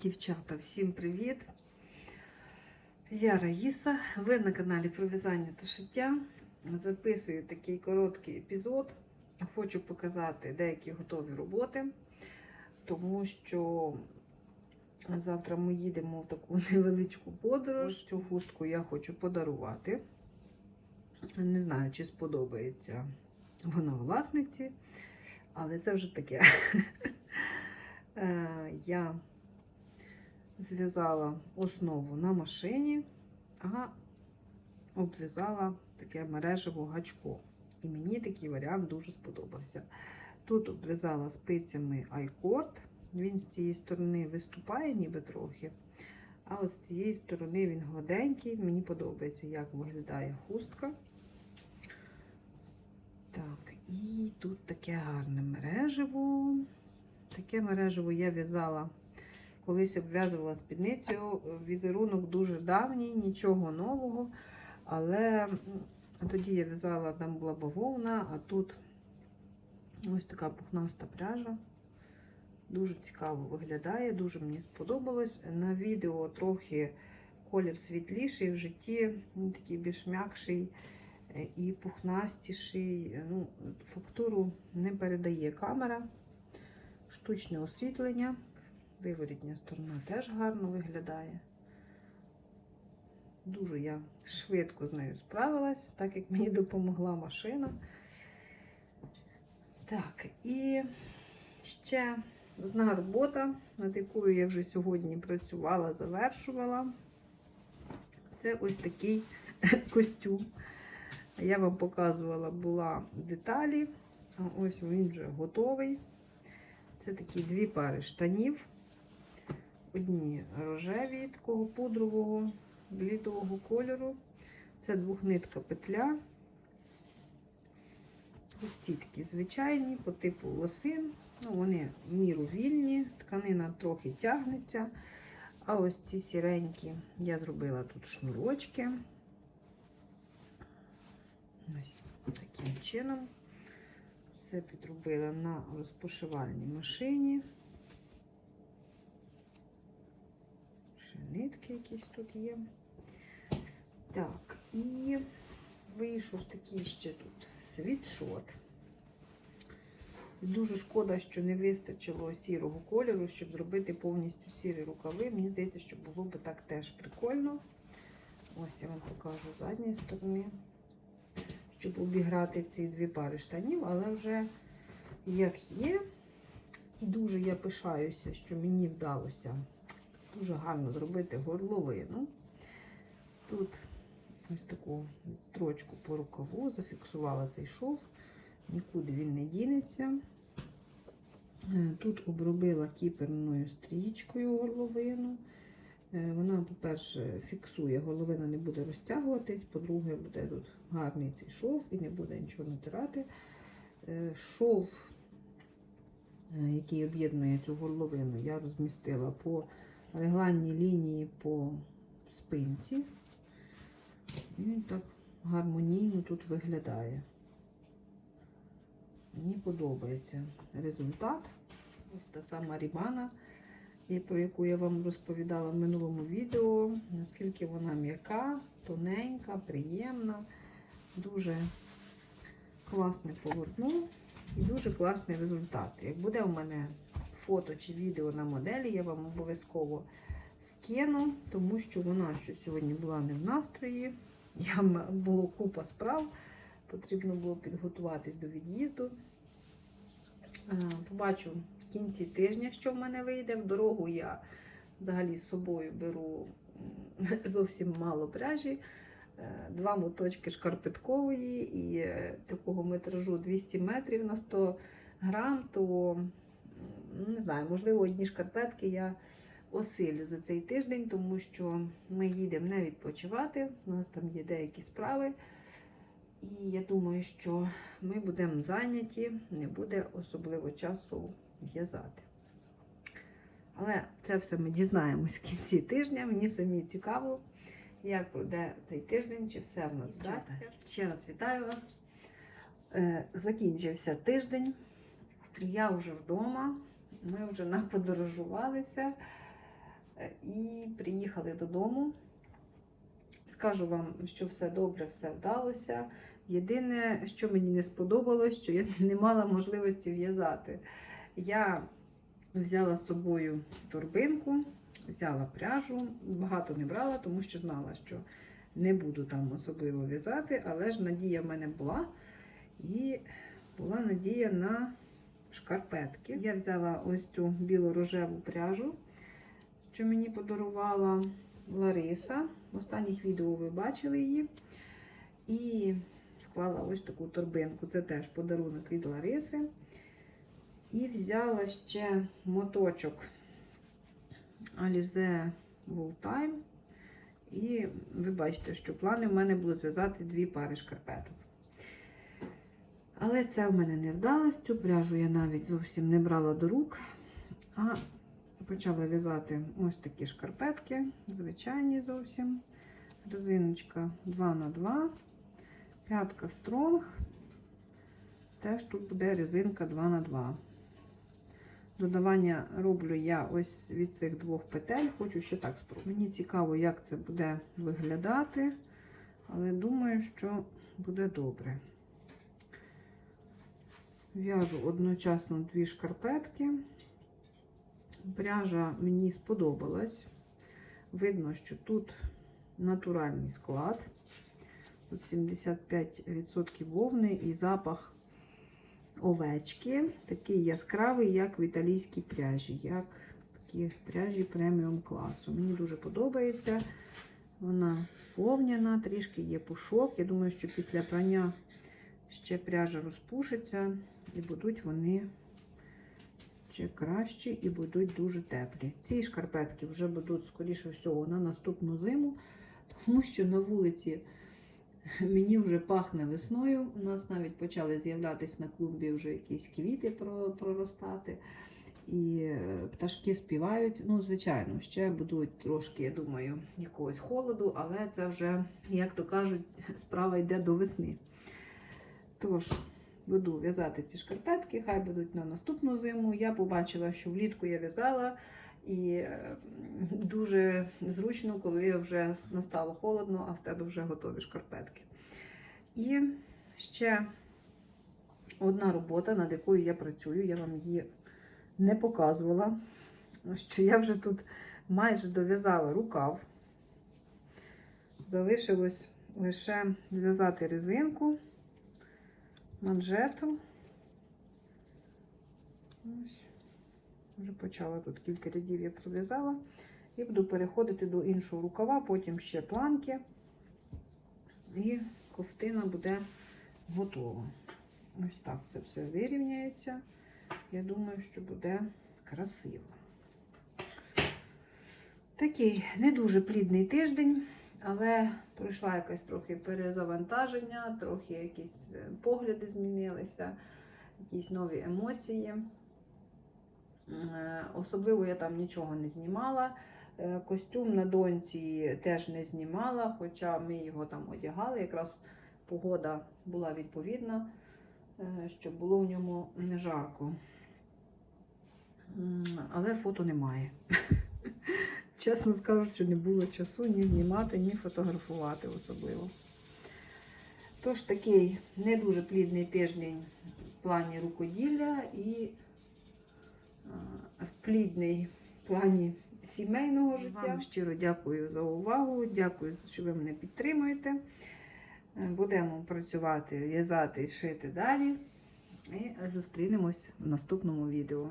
Дівчата, всім привіт! Я Раїса, ви на каналі про в'язання та шиття. Записую такий короткий епізод. Хочу показати деякі готові роботи, тому що завтра ми їдемо в таку невеличку подорож. Цю хустку я хочу подарувати. Не знаю, чи сподобається вона власниці, але це вже таке. Е, Я зв'язала основу на машині, а обв'язала таке мережево гачко. І мені такий варіант дуже сподобався. Тут обв'язала спицями айкорд, він з цієї сторони виступає ніби трохи. А от з цієї сторони він гладенький. Мені подобається, як виглядає хустка. Так, і тут таке гарне мережево. Таке мережево я в'язала, колись обв'язувала спідницю. Візерунок дуже давній, нічого нового. Але тоді я в'язала, там була бавовна, а тут ось така пухнаста пряжа. Дуже цікаво виглядає, дуже мені сподобалось. На відео трохи колір світліший, в житті такий більш м'якший і пухнастіший. Ну, Фактуру не передає камера штучне освітлення. Виворітня сторона теж гарно виглядає. Дуже я швидко з нею справилась, так як мені допомогла машина. Так, і ще одна робота, над якою я вже сьогодні працювала, завершувала. Це ось такий костюм. Я вам показувала була деталі, ось він вже готовий. Це такі дві пари штанів. Одні рожеві, такого пудрового, блідого кольору. Це двохнитка петля. Ось ті такі звичайні, по типу лосин. Ну, Вони міру вільні, тканина трохи тягнеться. А ось ці сіренькі я зробила тут шнурочки. Ось таким чином. Все підробила на розпошивальній машині. Ще нитки якісь тут є. Так, і вийшов такий ще тут світшот. Дуже шкода, що не вистачило сірого кольору, щоб зробити повністю сірі рукави. Мені здається, що було б так теж прикольно. Ось я вам покажу з задньої сторони щоб обіграти ці дві пари штанів, але вже як є. І дуже я пишаюся, що мені вдалося дуже гарно зробити горловину. Тут ось таку строчку по рукаву, зафіксувала цей шов, нікуди він не дінеться. Тут обробила кіперною стрічкою горловину. Вона, по-перше, фіксує, головина не буде розтягуватись, по-друге, буде тут гарний цей шов і не буде нічого натирати. Шов, який об'єднує цю горловину, я розмістила по регланній лінії по спинці. Він так гармонійно тут виглядає. Мені подобається результат. Ось та сама рібана про яку я вам розповідала в минулому відео, наскільки вона м'яка, тоненька, приємна, дуже класний повернув і дуже класний результат. Як буде у мене фото чи відео на моделі, я вам обов'язково скину, тому що вона що сьогодні була не в настрої. Я було купа справ, потрібно було підготуватись до від'їзду. Побачу в кінці тижня, що в мене вийде. В дорогу я взагалі з собою беру зовсім мало пряжі, два моточки шкарпеткової і е, такого метражу 200 метрів на 100 грам, то не знаю, можливо, одні шкарпетки я осилю за цей тиждень, тому що ми їдемо не відпочивати. У нас там є деякі справи. І я думаю, що ми будемо зайняті, не буде особливо часу в'язати. Але це все ми дізнаємось в кінці тижня. Мені самі цікаво, як пройде цей тиждень, чи все в нас вдасться. Ще раз вітаю вас. Е, закінчився тиждень. Я вже вдома, ми вже наподорожувалися. Е, І приїхали додому. Скажу вам, що все добре, все вдалося. Єдине, що мені не сподобалось, що я не мала можливості в'язати. Я взяла з собою торбинку, взяла пряжу, багато не брала, тому що знала, що не буду там особливо в'язати, але ж надія в мене була. І була надія на шкарпетки. Я взяла ось цю біло-рожеву пряжу, що мені подарувала Лариса. В останніх відео ви бачили її. І склала ось таку торбинку. Це теж подарунок від Лариси. І взяла ще моточок Alize Wool Time. І ви бачите, що плани в мене було зв'язати дві пари шкарпеток. Але це в мене не вдалося. Цю пряжу я навіть зовсім не брала до рук, а почала в'язати ось такі шкарпетки, звичайні зовсім. Резиночка 2х2, п'ятка стронг. Теж тут буде резинка 2х2. Додавання роблю я ось від цих двох петель, хочу ще так спробувати. Мені цікаво, як це буде виглядати, але думаю, що буде добре. В'яжу одночасно дві шкарпетки. Пряжа мені сподобалась. Видно, що тут натуральний склад. Тут 75% вовни і запах овечки. Такий яскравий, як в італійській пряжі, як такі пряжі преміум класу. Мені дуже подобається. Вона повняна, трішки є пушок. Я думаю, що після прання ще пряжа розпушиться і будуть вони ще кращі і будуть дуже теплі. Ці шкарпетки вже будуть, скоріше всього, на наступну зиму, тому що на вулиці мені вже пахне весною. У нас навіть почали з'являтися на клумбі вже якісь квіти проростати. І е, пташки співають. Ну, звичайно, ще будуть трошки, я думаю, якогось холоду, але це вже, як то кажуть, справа йде до весни. Тож, буду в'язати ці шкарпетки, хай будуть на наступну зиму. Я побачила, що влітку я в'язала, і дуже зручно, коли вже настало холодно, а в тебе вже готові шкарпетки. І ще одна робота, над якою я працюю, я вам її не показувала, що я вже тут майже дов'язала рукав. Залишилось лише зв'язати резинку манжету. Ось. Вже почала тут кілька рядів я пров'язала. І буду переходити до іншого рукава, потім ще планки. І ковтина буде готова. Ось так це все вирівняється. Я думаю, що буде красиво. Такий не дуже плідний тиждень. Але пройшла якась трохи перезавантаження, трохи якісь е, погляди змінилися, якісь нові емоції. Е, Особливо я там нічого не знімала. Е, Костюм на доньці теж не знімала, хоча ми його там одягали. Якраз погода була відповідна, щоб було в ньому не жарко. Але фото немає. Чесно скажу, що не було часу ні знімати, ні фотографувати особливо. Тож такий не дуже плідний тиждень в плані рукоділля і а, плідний плані сімейного життя. Вам щиро дякую за увагу. Дякую, що ви мене підтримуєте. Е, Будемо працювати, в'язати і шити далі. І зустрінемось в наступному відео.